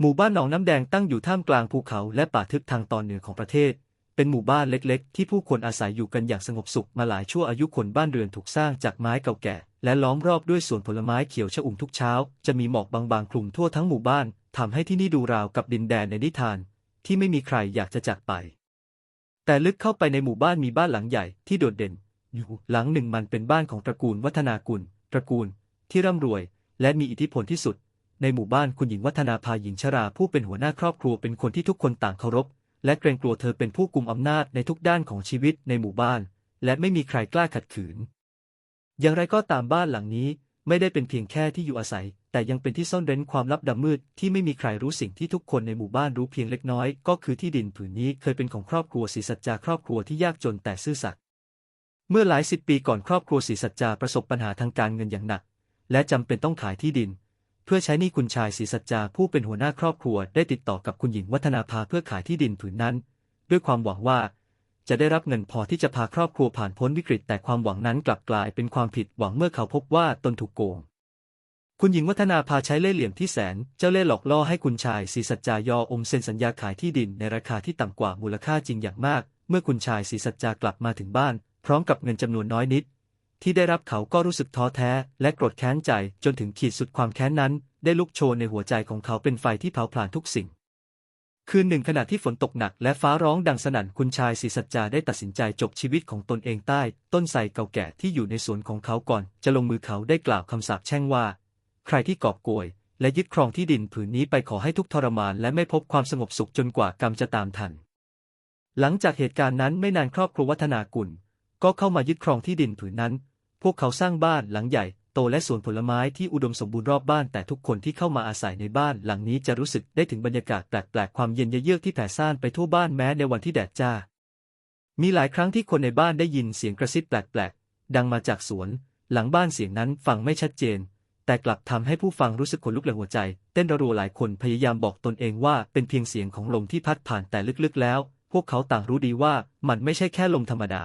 หมู่บ้านหนองน้ำแดงตั้งอยู่ท่ามกลางภูเขาและป่าทึบทางตอนเหนือของประเทศ เป็นหมู่บ้านเล็กๆ ที่ผู้คนอาศัยอยู่กันอย่างสงบสุขมาหลายชั่วอายุคนบ้านเรือนถูกสร้างจากไม้เก่าแก่ และล้อมรอบด้วยสวนผลไม้เขียวชอุ่มทุกเช้า จะมีหมอกบางๆคลุมทั่วทั้งหมู่บ้านทำให้ที่นี่ดูราวกับดินแดนในนิทาน ที่ไม่มีใครอยากจะจากไป แต่ลึกเข้าไปในหมู่บ้านมีบ้านหลังใหญ่ที่โดดเด่น อยู่หลังหนึ่งมันเป็นบ้านของตระกูลวัฒนากุล ตระกูล ที่ร่ำรวย และมีอิทธิพลที่สุด ในหมู่บ้านคุณหญิงวัฒนาภาหญิงชราผู้เป็นหัวหน้าครอบครัวเป็นคนที่ทุกคนต่างเคารพ และเกรงกลัวเธอเป็นผู้กุมอำนาจในทุกด้านของชีวิตในหมู่บ้าน และไม่มีใครกล้าขัดขืน อย่างไรก็ตามบ้านหลังนี้ไม่ได้เป็นเพียงแค่ที่อยู่อาศัย แต่ยังเป็นที่ซ่อนเร้นความลับดำมืดที่ไม่มีใครรู้สิ่งที่ทุกคนในหมู่บ้านรู้เพียงเล็กน้อย ก็คือที่ดินผืนนี้เคยเป็นของครอบครัวศรีสัจจาครอบครัวที่ยากจนแต่ซื่อสัตย์เมื่อหลายสิบปีก่อนครอบครัวศรีสัจจาประสบปัญหาทางการเงินอย่างหนัก และจำเป็นต้องขายที่ดิน เพื่อใช้หนี้คุณชายศรีสัจจาผู้เป็นหัวหน้าครอบครัวได้ติดต่อกับคุณหญิงวัฒนาภาเพื่อขายที่ดินผืนนั้น ด้วยความหวังว่าจะได้รับเงินพอที่จะพาครอบครัวผ่านพ้นวิกฤต แต่ความหวังนั้นกลับกลายเป็นความผิดหวังเมื่อเขาพบว่าตนถูกโกง คุณหญิงวัฒนาพาใช้เล่ห์เหลี่ยมที่แสน เจ้าเล่ห์หลอกล่อให้คุณชายศรีสัจจายอมเซ็นสัญญาขายที่ดินในราคาที่ต่ำกว่ามูลค่าจริงอย่างมาก เมื่อคุณชายศรีสัจจากลับมาถึงบ้าน พร้อมกับเงินจำนวนน้อยนิด ที่ได้รับเขาก็รู้สึกท้อแท้ และโกรธแค้นใจจนถึงขีดสุดความแค้นนั้น ได้ลุกโชนในหัวใจของเขาเป็นไฟที่เผาผลาญทุกสิ่ง คืนหนึ่งขณะที่ฝนตกหนักและฟ้าร้องดังสนั่นคุณชายศรีสัจจาได้ตัดสินใจจบชีวิตของตนเองใต้ ต้นไทรเก่าแก่ที่อยู่ในสวนของเขาก่อน จะลงมือเขาได้กล่าวคำสาปแช่งว่า ใครที่กอบโกยและยึดครองที่ดินผืนนี้ไปขอให้ทุกทรมาน และไม่พบความสงบสุขจนกว่ากรรมจะตามทัน หลังจากเหตุการณ์นั้นไม่นานครอบครัววัฒนากุล ก็เข้ามายึดครองที่ดินผืนนั้น พวกเขาสร้างบ้านหลังใหญ่โตและสวนผลไม้ที่อุดมสมบูรณ์รอบบ้านแต่ทุกคนที่เข้ามาอาศัยในบ้านหลังนี้จะรู้สึกได้ถึงบรรยากาศแปลกๆความเย็นเยือกที่แผ่ซ่านไปทั่วบ้านแม้ในวันที่แดดจ้า มีหลายครั้งที่คนในบ้านได้ยินเสียงกระซิบแปลกๆ ดังมาจากสวน หลังบ้านเสียงนั้นฟังไม่ชัดเจน แต่กลับทำให้ผู้ฟังรู้สึกขนลุกในหัวใจ เต้นระรัวหลายคนพยายามบอกตนเองว่าเป็นเพียงเสียงของลมที่พัดผ่านแต่ลึกๆแล้ว พวกเขาต่างรู้ดีว่ามันไม่ใช่แค่ลมธรรมดา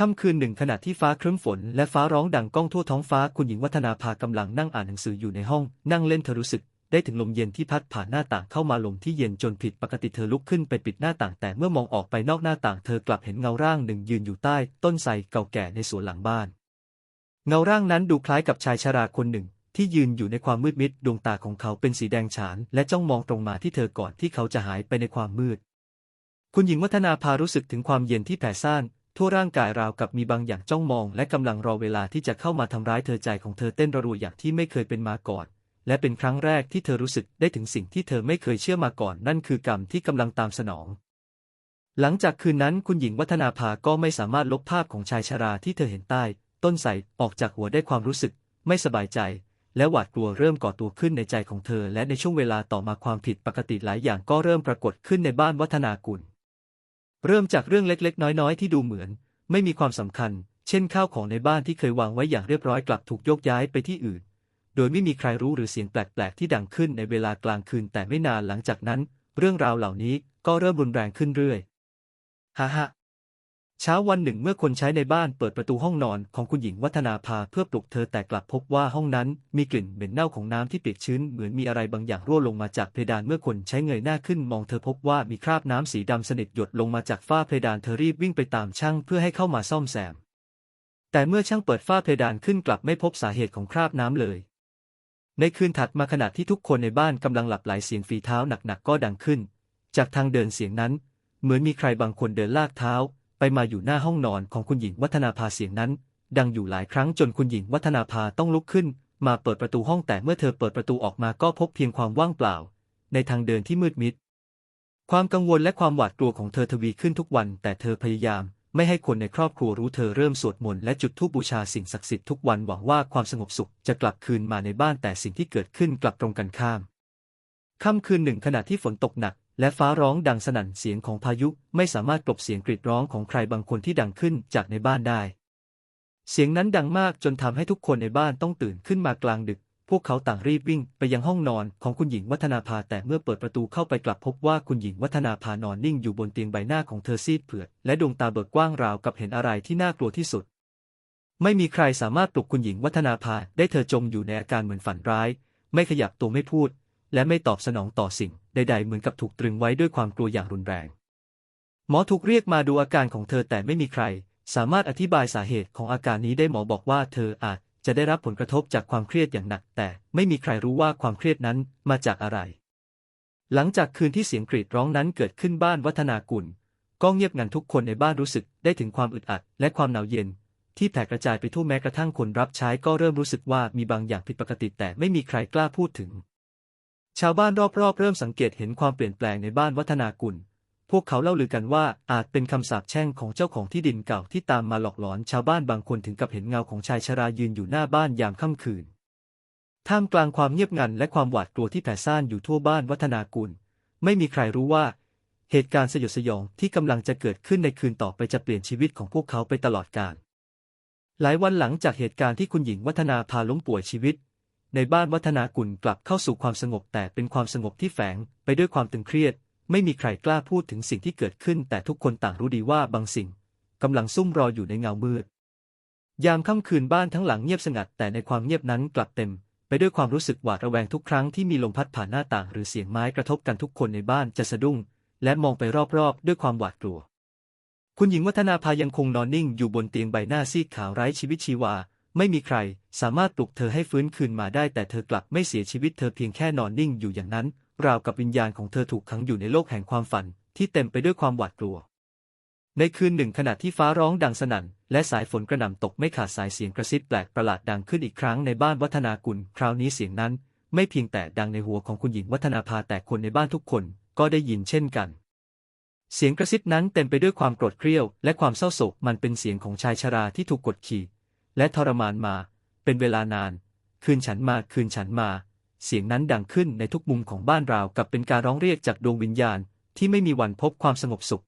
ค่ำคืนหนึ่งขณะที่ฟ้าครึ้มฝนและฟ้าร้องดังก้องทั่วท้องฟ้าคุณหญิงวัฒนาภากำลังนั่งอ่านหนังสืออยู่ในห้อง นั่งเล่นเธอรู้สึก ได้ถึงลมเย็นที่พัดผ่านหน้าต่างเข้ามาลมที่เย็นจนผิดปกติเธอลุกขึ้นไปปิดหน้าต่างแต่เมื่อมองออกไปนอกหน้าต่างเธอกลับเห็นเงาร่างหนึ่งยืนอยู่ใต้ ต้นไทรเก่าแก่ในสวนหลังบ้าน เงาร่างนั้นดูคล้ายกับชายชราคนหนึ่ง ที่ยืนอยู่ในความมืดมิดดวงตาของเขาเป็นสีแดงฉาน และจ้องมองตรงมาที่เธอก่อนที่เขาจะหายไปในความมืด คุณหญิงวัฒนาภารู้สึกถึงความเย็นที่แผ่ซ่าน ทั่วร่างกายราวกับมีบางอย่างจ้องมอง และกำลังรอเวลาที่จะเข้ามาทำร้ายเธอใจของเธอเต้นระรัวอย่างที่ไม่เคยเป็นมาก่อน และเป็นครั้งแรกที่เธอรู้สึกได้ถึงสิ่งที่เธอไม่เคยเชื่อมาก่อน นั่นคือกรรมที่กำลังตามสนอง หลังจากคืนนั้นคุณหญิงวัฒนาภาก็ไม่สามารถลบภาพของชายชราที่เธอเห็นใต้ ต้นไทรออกจากหัวได้ความรู้สึก ไม่สบายใจ และหวาดกลัวเริ่มก่อตัวขึ้นในใจของเธอ และในช่วงเวลาต่อมาความผิดปกติหลายอย่างก็เริ่มปรากฏขึ้นในบ้านวัฒนากุล เริ่มจากเรื่องเล็กๆ น้อยๆ ที่ดูเหมือน ไม่มีความสำคัญ เช่นข้าวของในบ้านที่เคยวางไว้อย่างเรียบร้อยกลับถูกโยกย้ายไปที่อื่น โดยไม่มีใครรู้หรือเสียงแปลกๆ ที่ดังขึ้นในเวลากลางคืนแต่ไม่นานหลังจากนั้น เรื่องราวเหล่านี้ก็เริ่มรุนแรงขึ้นเรื่อยฮ่าฮ่า เช้าวันหนึ่งเมื่อคนใช้ในบ้านเปิดประตูห้องนอนของคุณหญิงวัฒนาภาเพื่อปลุกเธอแต่กลับพบว่าห้องนั้นมีกลิ่นเหม็นเน่าของน้ำที่เปียกชื้นเหมือนมีอะไรบางอย่างรั่วลงมาจากเพดานเมื่อคนใช้เงยหน้าขึ้นมองเธอพบว่ามีคราบน้ำสีดำสนิทหยดลงมาจากฝ้าเพดานเธอรีบวิ่งไปตามช่างเพื่อให้เข้ามาซ่อมแซม แต่เมื่อช่างเปิดฝ้าเพดานขึ้นกลับไม่พบสาเหตุของคราบน้ำเลย ในคืนถัดมาขณะที่ทุกคนในบ้านกำลังหลับไหลเสียงฝีเท้าหนักๆก็ดังขึ้น จากทางเดินเสียงนั้น เหมือนมีใครบางคนเดินลากเท้า ไปมาอยู่หน้าห้องนอนของคุณหญิงวัฒนาภาเสียงนั้น ดังอยู่หลายครั้งจนคุณหญิงวัฒนาภาต้องลุกขึ้น มาเปิดประตูห้องแต่เมื่อเธอเปิดประตูออกมาก็พบเพียงความว่างเปล่า ในทางเดินที่มืดมิด ความกังวลและความหวาดกลัวของเธอทวีขึ้นทุกวัน แต่เธอพยายามไม่ให้คนในครอบครัวรู้เธอเริ่มสวดมนต์และจุดธูปบูชาสิ่งศักดิ์สิทธิ์ทุกวันหวังว่าความสงบสุขจะกลับคืนมาในบ้านแต่สิ่งที่เกิดขึ้นกลับตรงกันข้าม ค่ำคืนหนึ่งขณะที่ฝนตกหนัก และฟ้าร้องดังสนั่นเสียงของพายุไม่สามารถกลบเสียงกรีดร้องของใครบางคนที่ดังขึ้นจากในบ้านได้ เสียงนั้นดังมากจนทำให้ทุกคนในบ้านต้องตื่นขึ้นมากลางดึก พวกเขาต่างรีบวิ่งไปยังห้องนอนของคุณหญิงวัฒนาภาแต่เมื่อเปิดประตูเข้าไปกลับพบว่าคุณหญิงวัฒนาภานอนนิ่งอยู่บนเตียงใบหน้าของเธอซีดเผือดและดวงตาเบิกกว้างราวกับเห็นอะไรที่น่ากลัวที่สุด ไม่มีใครสามารถปลุกคุณหญิงวัฒนาภาได้เธอจมอยู่ในอาการเหมือนฝันร้าย ไม่ขยับตัวไม่พูด และไม่ตอบสนองต่อสิ่งใดๆเหมือนกับถูกตรึงไว้ด้วยความกลัวอย่างรุนแรง หมอถูกเรียกมาดูอาการของเธอแต่ไม่มีใคร สามารถอธิบายสาเหตุของอาการนี้ได้หมอบอกว่าเธออาจจะได้รับผลกระทบจากความเครียดอย่างหนัก แต่ไม่มีใครรู้ว่าความเครียดนั้นมาจากอะไร หลังจากคืนที่เสียงกรีดร้องนั้นเกิดขึ้นบ้านวัฒนากุลก็เงียบงันทุกคนในบ้านรู้สึกได้ถึงความอึดอัดและความหนาวเย็น ที่แผ่กระจายไปทั่วแม้กระทั่งคนรับใช้ก็เริ่มรู้สึกว่ามีบางอย่างผิดปกติแต่ไม่มีใครกล้าพูดถึง ชาวบ้านรอบๆ เริ่มสังเกตเห็นความเปลี่ยนแปลงในบ้านวัฒนากุล พวกเขาเล่าลือกันว่าอาจเป็นคำสาปแช่งของเจ้าของที่ดินเก่าที่ตามมาหลอกหลอน ชาวบ้านบางคนถึงกับเห็นเงาของชายชรายืนอยู่หน้าบ้านยามค่ำคืน ท่ามกลางความเงียบงันและความหวาดกลัวที่แผ่ซ่านอยู่ทั่วบ้านวัฒนากุล ไม่มีใครรู้ว่า เหตุการณ์สยดสยองที่กำลังจะเกิดขึ้นในคืนต่อไปจะเปลี่ยนชีวิตของพวกเขาไปตลอดกาลหลายวันหลังจากเหตุการณ์ที่คุณหญิงวัฒนาพาล้มป่วยชีวิต ในบ้านวัฒนากุลกลับเข้าสู่ความสงบแต่เป็นความสงบที่แฝงไปด้วยความตึงเครียด ไม่มีใครกล้าพูดถึงสิ่งที่เกิดขึ้น แต่ทุกคนต่างรู้ดีว่าบางสิ่งกำลังซุ่มรออยู่ในเงามืด ยามค่ำคืนบ้านทั้งหลังเงียบสงัด แต่ในความเงียบนั้นกลับเต็ม ไปด้วยความรู้สึกหวาดระแวงทุกครั้งที่มีลมพัดผ่านหน้าต่าง หรือเสียงไม้กระทบกันทุกคนในบ้านจะสะดุ้ง และมองไปรอบๆ ด้วยความหวาดกลัว คุณหญิงวัฒนาภายังคงนอนนิ่งอยู่บนเตียงใบหน้าซีดขาวไร้ชีวิตชีวา ไม่มีใครสามารถปลุกเธอให้ฟื้นคืนมาได้แต่เธอกลับไม่เสียชีวิตเธอเพียงแค่นอนนิ่งอยู่อย่างนั้น ราวกับวิญญาณของเธอถูกขังอยู่ในโลกแห่งความฝัน ที่เต็มไปด้วยความหวาดกลัว ในคืนหนึ่งขณะที่ฟ้าร้องดังสนั่น และสายฝนกระหน่ำตกไม่ขาดสายเสียงกระซิบแปลกประหลาดดังขึ้นอีกครั้งในบ้านวัฒนากุลคราวนี้เสียงนั้น ไม่เพียงแต่ดังในหัวของคุณหญิงวัฒนาภาแต่คนในบ้านทุกคนก็ได้ยินเช่นกันเสียงกระซิบนั้นเต็มไปด้วยความโกรธเกรี้ยวและความเศร้าโศกมันเป็นเสียงของชายชราที่ถูกกดขี่ และทรมานมา เป็นเวลานาน คืนฉันมาคืนฉันมา เสียงนั้นดังขึ้นในทุกมุมของบ้านราวกับเป็นการร้องเรียกจากดวงวิญญาณที่ไม่มีวันพบความสงบสุข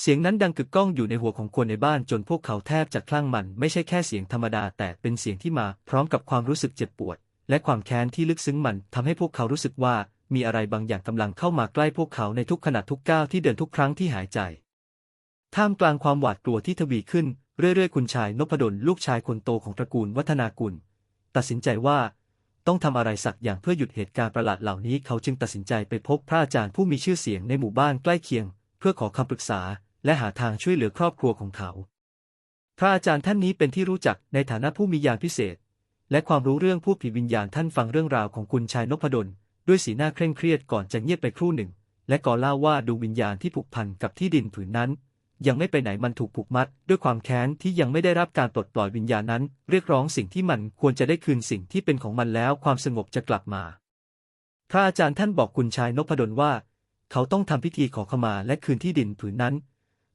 เสียงนั้นดังกึกก้องอยู่ในหัวของคนในบ้านจนพวกเขาแทบจะคลั่งมัน ไม่ใช่แค่เสียงธรรมดาแต่เป็นเสียงที่มาพร้อมกับความรู้สึกเจ็บปวด และความแค้นที่ลึกซึ้งมันทำให้พวกเขารู้สึกว่ามีอะไรบางอย่างกำลังเข้ามาใกล้พวกเขาในทุกขณะทุกก้าวที่เดินทุกครั้งที่หายใจ ท่ามกลางความหวาดกลัวที่ทวีขึ้น เรื่อยๆ คุณชายนพดลลูกชายคนโตของตระกูลวัฒนากุล ตัดสินใจว่า ต้องทำอะไรสักอย่างเพื่อหยุดเหตุการณ์ประหลาดเหล่านี้ เขาจึงตัดสินใจไปพบพระอาจารย์ผู้มีชื่อเสียงในหมู่บ้านใกล้เคียง เพื่อขอคำปรึกษา และหาทางช่วยเหลือครอบครัวของเขา พระอาจารย์ท่านนี้เป็นที่รู้จักในฐานะผู้มีญาณพิเศษ และความรู้เรื่องผู้ผีวิญญาณท่านฟังเรื่องราวของคุณชายนพดลด้วยสีหน้าเคร่งเครียดก่อนจะเงียบไปครู่หนึ่ง และก็เล่าว่าดวงวิญญาณที่ผูกพันกับที่ดินผืนนั้น ยังไม่ไปไหนมันถูกผูกมัด ด้วยความแค้นที่ยังไม่ได้รับการปลดปล่อยวิญญาณนั้น เรียกร้องสิ่งที่มันควรจะได้คืนสิ่งที่เป็นของมันแล้วความสงบจะกลับมา พระอาจารย์ท่านบอกคุณชายนพดลว่า เขาต้องทำพิธีขอขมาและคืนที่ดินผืนนั้น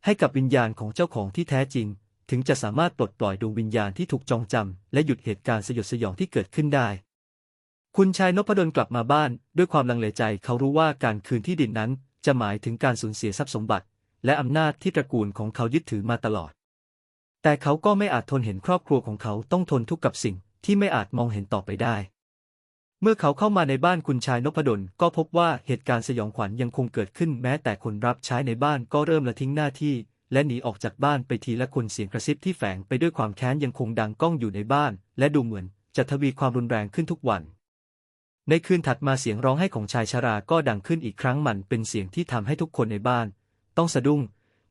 ให้กับวิญญาณของเจ้าของที่แท้จริง ถึงจะสามารถปลดปล่อยดวงวิญญาณที่ถูกจองจำและหยุดเหตุการณ์สยดสยองที่เกิดขึ้นได้คุณชายนพดลกลับมาบ้าน ด้วยความลังเลใจเขารู้ว่าการคืนที่ดินนั้น จะหมายถึงการสูญเสียทรัพย์สมบัติ และอำนาจที่ตระกูลของเขายึดถือมาตลอด แต่เขาก็ไม่อาจทนเห็นครอบครัวของเขาต้องทนทุกข์กับสิ่งที่ไม่อาจมองเห็นต่อไปได้ เมื่อเขาเข้ามาในบ้านคุณชายนพดลก็พบว่าเหตุการณ์สยองขวัญยังคงเกิดขึ้นแม้แต่คนรับใช้ในบ้านก็เริ่มละทิ้งหน้าที่ และหนีออกจากบ้านไปทีละคนเสียงกระซิบที่แฝงไปด้วยความแค้นยังคงดังก้องอยู่ในบ้าน และดูเหมือนจะทวีความรุนแรงขึ้นทุกวันในคืนถัดมาเสียงร้องไห้ของชายชราก็ดังขึ้นอีกครั้งมันเป็นเสียงที่ทำให้ทุกคนในบ้าน ต้องสะดุ้ง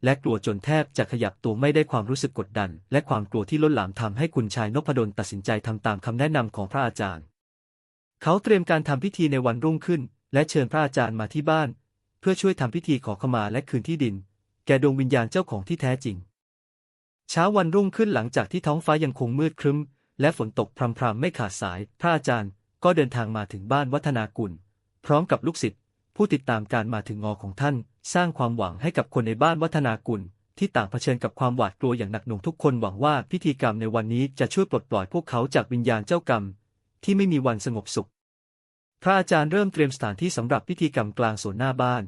และกลัวจนแทบจะขยับตัวไม่ได้ความรู้สึกกดดัน และความกลัวที่ล้นหลามทำให้คุณชายนพดลตัดสินใจทำตามคำแนะนำของพระอาจารย์ เขาเตรียมการทำพิธีในวันรุ่งขึ้น และเชิญพระอาจารย์มาที่บ้าน เพื่อช่วยทำพิธีขอขมาและคืนที่ดิน แก่ดวงวิญญาณเจ้าของที่แท้จริง เช้าวันรุ่งขึ้นหลังจากที่ท้องฟ้ายังคงมืดครึ้ม และฝนตกพรำๆไม่ขาดสาย พระอาจารย์ก็เดินทางมาถึงบ้านวัฒนากุล พร้อมกับลูกศิษย์ผู้ติดตามการมาถึงงอของท่าน สร้างความหวังให้กับคนในบ้านวัฒนากุล ที่ต่างเผชิญกับความหวาดกลัวอย่างหนักหน่วงทุกคนหวังว่าพิธีกรรมในวันนี้จะช่วยปลดปล่อยพวกเขาจากวิญญาณเจ้ากรรม ที่ไม่มีวันสงบสุข พระอาจารย์เริ่มเตรียมสถานที่สำหรับพิธีกรรมกลางสวนหน้าบ้าน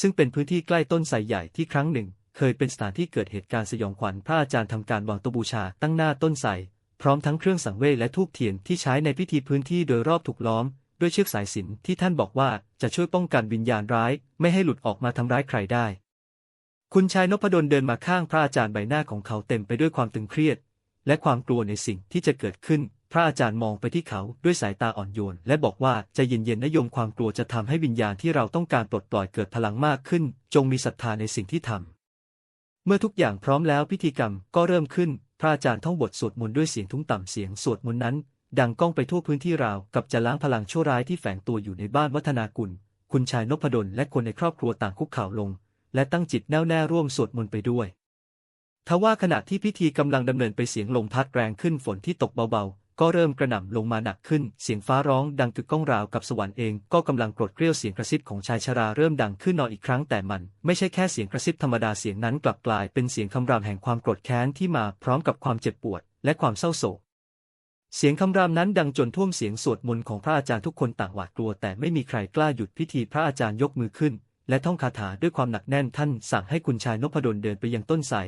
ซึ่งเป็นพื้นที่ใกล้ต้นไทรใหญ่ที่ครั้งหนึ่ง เคยเป็นสถานที่เกิดเหตุการณ์สยองขวัญพระอาจารย์ทำการวางตบูชาตั้งหน้าต้นไทรพร้อมทั้งเครื่องสังเวชและธูปเทียนที่ใช้ในพิธีพื้นที่โดยรอบถูกล้อม ด้วยเชือกสายสินที่ท่านบอกว่าจะช่วยป้องกันวิญญาณร้าย ไม่ให้หลุดออกมาทำร้ายใครได้ คุณชายนพดลเดินมาข้างพระอาจารย์ใบหน้าของเขาเต็มไปด้วยความตึงเครียด และความกลัวในสิ่งที่จะเกิดขึ้น พระอาจารย์มองไปที่เขาด้วยสายตาอ่อนโยน และบอกว่าใจเย็นๆนะโยมความกลัวจะทำให้วิญญาณที่เราต้องการปลดปล่อยเกิดพลังมากขึ้น จงมีศรัทธาในสิ่งที่ทำเมื่อทุกอย่างพร้อมแล้วพิธีกรรมก็เริ่มขึ้นพระอาจารย์ท่องบทสวดมนต์ด้วยเสียงทุ้มต่ำเสียงสวดมนต์นั้น ดังก้องไปทั่วพื้นที่ราวกับจะล้างพลังชั่วร้ายที่แฝงตัวอยู่ในบ้านวัฒนากุล คุณชายนพดลและคนในครอบครัวต่างคุกเข่าลง และตั้งจิตแน่วแน่ร่วมสวดมนต์ไปด้วยทว่าขณะที่พิธีกำลังดำเนินไปเสียงลมพัดแรงขึ้นฝนที่ตกเบาๆ ก็เริ่มกระหน่ำลงมาหนักขึ้น เสียงฟ้าร้องดังกึกก้องราวกับสวรรค์เองก็กำลังกรดเกลียวเสียงกระซิบของชายชราเริ่มดังขึ้นนอนอีกครั้งแต่มัน ไม่ใช่แค่เสียงกระซิบธรรมดาเสียงนั้นกลับกลายเป็นเสียงคำรามแห่งความโกรธแค้นที่มาพร้อมกับความเจ็บปวด และความเศร้าโศก เสียงคำรามนั้นดังจนท่วมเสียงสวดมนต์ของพระอาจารย์ทุกคนต่างหวาดกลัว แต่ไม่มีใครกล้าหยุดพิธีพระอาจารย์ยกมือขึ้น และท่องคาถาด้วยความหนักแน่นท่านสั่งให้คุณชายนพดลเดินไปยังต้นไทร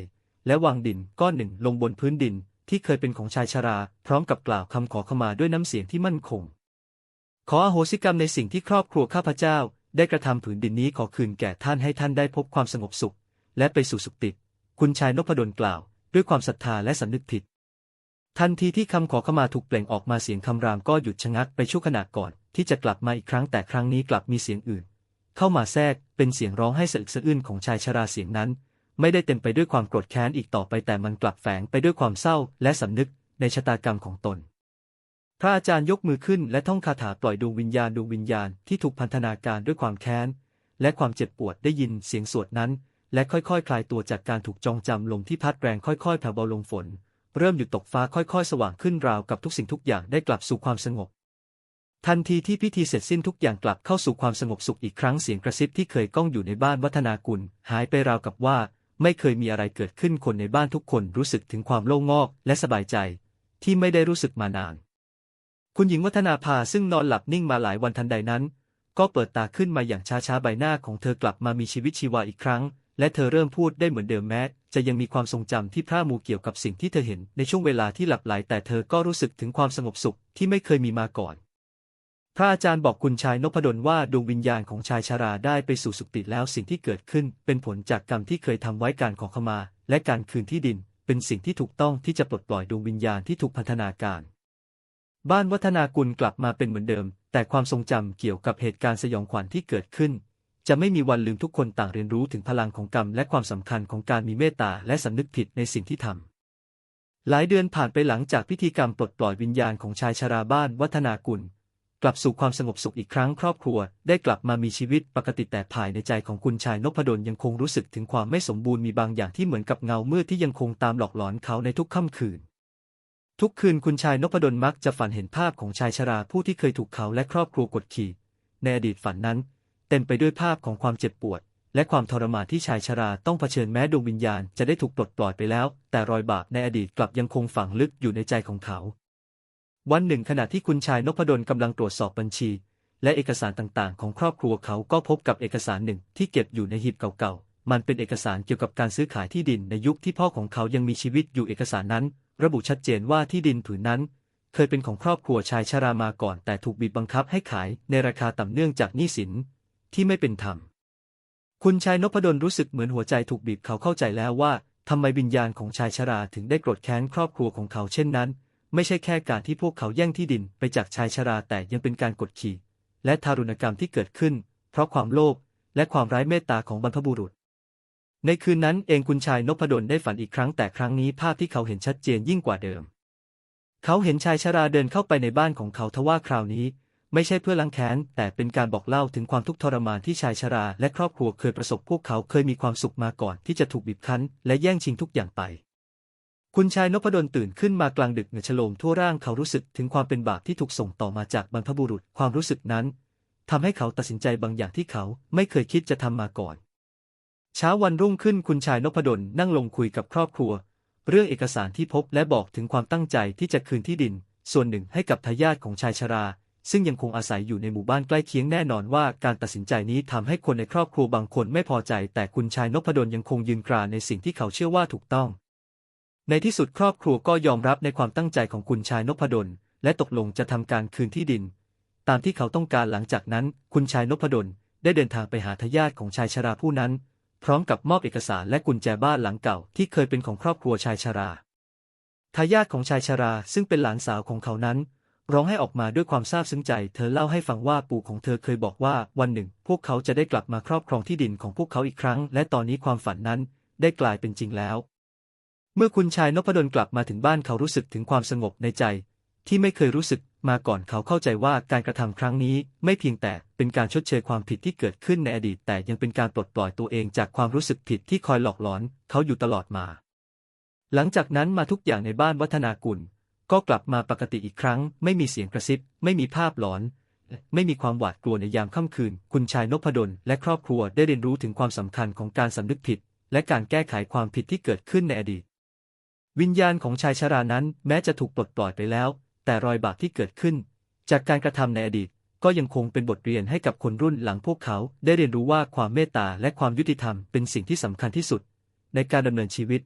และวางดินก้อนหนึ่งลงบนพื้นดิน ที่เคยเป็นของชายชรา พร้อมกับกล่าวคำขอขมาด้วยน้ำเสียงที่มั่นคง ขออโหสิกรรมในสิ่งที่ครอบครัวข้าพเจ้า ได้กระทำผืนดินนี้ขอคืนแก่ท่านให้ท่านได้พบความสงบสุข และไปสู่สุคติคุณชายนพดลกล่าว ด้วยความศรัทธาและสำนึกผิด ทันทีที่คำขอขมาถูกเปล่งออกมาเสียงคำรามก็หยุดชะงักไปชั่วขณะก่อน ที่จะกลับมาอีกครั้งแต่ครั้งนี้กลับมีเสียงอื่น เข้ามาแทรกเป็นเสียงร้องให้สะอึกสะอื้นของชายชราเสียงนั้น ไม่ได้เต็มไปด้วยความโกรธแค้นอีกต่อไปแต่มันกลับแฝงไปด้วยความเศร้าและสำนึกในชะตากรรมของตน พระอาจารย์ยกมือขึ้นและท่องคาถาปล่อยดวงวิญญาณดวงวิญญาณที่ถูกพันธนาการด้วยความแค้นและความเจ็บปวดได้ยินเสียงสวดนั้น และค่อยๆคลายตัวจากการถูกจองจำลมที่พัดแรงค่อยๆแผ่วเบาลงฝน เริ่มหยุดตกฟ้าค่อยๆ สว่างขึ้นราวกับทุกสิ่งทุกอย่างได้กลับสู่ความสงบ ทันทีที่พิธีเสร็จสิ้นทุกอย่างกลับเข้าสู่ความสงบสุขอีกครั้งเสียงกระซิบที่เคยก้องอยู่ในบ้านวัฒนากุล หายไปราวกับว่า ไม่เคยมีอะไรเกิดขึ้นคนในบ้านทุกคนรู้สึกถึงความโล่งงอกและสบายใจ ที่ไม่ได้รู้สึกมานาน คุณหญิงวัฒนาภาซึ่งนอนหลับนิ่งมาหลายวันทันใดนั้น ก็เปิดตาขึ้นมาอย่างช้าๆใบหน้าของเธอกลับมามีชีวิตชีวาอีกครั้ง และเธอเริ่มพูดได้เหมือนเดิมแม้ จะยังมีความทรงจำที่พร่ามูเกี่ยวกับสิ่งที่เธอเห็นในช่วงเวลาที่หลับไหลแต่เธอก็รู้สึกถึงความสงบสุขที่ไม่เคยมีมาก่อน พระอาจารย์บอกคุณชายนพดลว่าดวงวิญญาณของชายชาราได้ไปสู่สุคติแล้วสิ่งที่เกิดขึ้น เป็นผลจากกรรมที่เคยทำไว้การขอขมา และการคืนที่ดิน เป็นสิ่งที่ถูกต้องที่จะปลดปล่อยดวงวิญญาณที่ถูกพันธนาการ บ้านวัฒนากุลกลับมาเป็นเหมือนเดิม แต่ความทรงจำเกี่ยวกับเหตุการณ์สยองขวัญที่เกิดขึ้น จะไม่มีวันลืมทุกคนต่างเรียนรู้ถึงพลังของกรรมและความสำคัญของการมีเมตตาและสำนึกผิดในสิ่งที่ทำ หลายเดือนผ่านไปหลังจากพิธีกรรมปลดปล่อยวิญญาณของชายชราบ้านวัฒนากุล กลับสู่ความสงบสุขอีกครั้งครอบครัว ได้กลับมามีชีวิตปกติแต่ภายในใจของคุณชายนพดลยังคงรู้สึกถึงความไม่สมบูรณ์มีบางอย่างที่เหมือนกับเงามืดที่ยังคงตามหลอกหลอนเขาในทุกค่ำคืนทุกคืนคุณชายนพดลมักจะฝันเห็นภาพของชายชราผู้ที่เคยถูกเขาและครอบครัวกดขี่ ในอดีตฝันนั้น เต็มไปด้วยภาพของความเจ็บปวด และความทรมานที่ชายชราต้องเผชิญแม้ดวงวิญญาณจะได้ถูกปลดปล่อยไปแล้ว แต่รอยบาปในอดีตกลับยังคงฝังลึกอยู่ในใจของเขา วันหนึ่งขณะที่คุณชายนพดลกำลังตรวจสอบบัญชี และเอกสารต่างๆ ของครอบครัวเขาก็พบกับเอกสารหนึ่งที่เก็บอยู่ในหีบเก่าๆ มันเป็นเอกสารเกี่ยวกับการซื้อขายที่ดินในยุคที่พ่อของเขายังมีชีวิตอยู่เอกสารนั้น ระบุชัดเจนว่าที่ดินผืนนั้นเคยเป็นของครอบครัวชายชรามาก่อนแต่ถูกบีบบังคับให้ขายในราคาต่ำเนื่องจากหนี้สิน ที่ไม่เป็นธรรม คุณชายนพดลรู้สึกเหมือนหัวใจถูกบีบเขาเข้าใจแล้วว่าทำไมวิญญาณของชายชราถึงได้โกรธแค้นครอบครัวของเขาเช่นนั้น ไม่ใช่แค่การที่พวกเขาแย่งที่ดินไปจากชายชราแต่ยังเป็นการกดขี่ และทารุณกรรมที่เกิดขึ้น เพราะความโลภและความร้ายเมตตาของบรรพบุรุษ ในคืนนั้นเองคุณชายนพดลได้ฝันอีกครั้งแต่ครั้งนี้ภาพที่เขาเห็นชัดเจนยิ่งกว่าเดิม เขาเห็นชายชราเดินเข้าไปในบ้านของเขาทว่าคราวนี้ ไม่ใช่เพื่อล้างแค้น แต่เป็นการบอกเล่าถึงความทุกข์ทรมานที่ชายชราและครอบครัวเคยประสบพวกเขาเคยมีความสุขมาก่อนที่จะถูกบีบคั้น และแย่งชิงทุกอย่างไป คุณชายนพดลตื่นขึ้นมากลางดึกเหงื่อฉโลมทั่วร่างเขารู้สึกถึงความเป็นบาปที่ถูกส่งต่อมาจากบรรพบุรุษความรู้สึกนั้นทำให้เขาตัดสินใจบางอย่างที่เขาไม่เคยคิดจะทำมาก่อน เช้าวันรุ่งขึ้นคุณชายนพดลนั่งลงคุยกับครอบครัว เรื่องเอกสารที่พบและบอกถึงความตั้งใจที่จะคืนที่ดิน ส่วนหนึ่งให้กับทายาทของชายชรา ซึ่งยังคงอาศัยอยู่ในหมู่บ้านใกล้เคียงแน่นอนว่าการตัดสินใจนี้ทำให้คนในครอบครัวบางคนไม่พอใจ แต่คุณชายนพดลยังคงยืนกรานในสิ่งที่เขาเชื่อว่าถูกต้อง ในที่สุดครอบครัวก็ยอมรับในความตั้งใจของคุณชายนพดล และตกลงจะทำการคืนที่ดิน ตามที่เขาต้องการหลังจากนั้น คุณชายนพดลได้เดินทางไปหาทายาทของชายชราผู้นั้น พร้อมกับมอบเอกสารและกุญแจบ้านหลังเก่าที่เคยเป็นของครอบครัวชายชราททายาทของชายชราซึ่งเป็นหลานสาวของเขานั้น ร้องให้ออกมาด้วยความซาบซึ้งใจ เธอเล่าให้ฟังว่าปู่ของเธอเคยบอกว่าวันหนึ่ง พวกเขาจะได้กลับมาครอบครองที่ดินของพวกเขาอีกครั้ง และตอนนี้ความฝันนั้นได้กลายเป็นจริงแล้ว เมื่อคุณชายนพดลกลับมาถึงบ้านเขารู้สึกถึงความสงบในใจ ที่ไม่เคยรู้สึกมาก่อนเขาเข้าใจว่าการกระทำครั้งนี้ไม่เพียงแต่เป็นการชดเชยความผิดที่เกิดขึ้นในอดีต แต่ยังเป็นการปลดปล่อยตัวเองจากความรู้สึกผิดที่คอยหลอกหลอน เขาอยู่ตลอดมา หลังจากนั้นมาทุกอย่างในบ้านวัฒนากุล ก็กลับมาปกติอีกครั้ง ไม่มีเสียงกระซิบ ไม่มีภาพหลอน ไม่มีความหวาดกลัวในยามค่ำคืน คุณชายนพดลและครอบครัวได้เรียนรู้ถึงความสำคัญของการสำนึกผิด และการแก้ไขความผิดที่เกิดขึ้นในอดีต วิญญาณของชายชรานั้นแม้จะถูกปลดปล่อยไปแล้ว แต่รอยบาปที่เกิดขึ้น จากการกระทำในอดีต ก็ยังคงเป็นบทเรียนให้กับคนรุ่นหลังพวกเขา ได้เรียนรู้ว่าความเมตตาและความยุติธรรมเป็นสิ่งที่สำคัญที่สุด ในการดำเนินชีวิต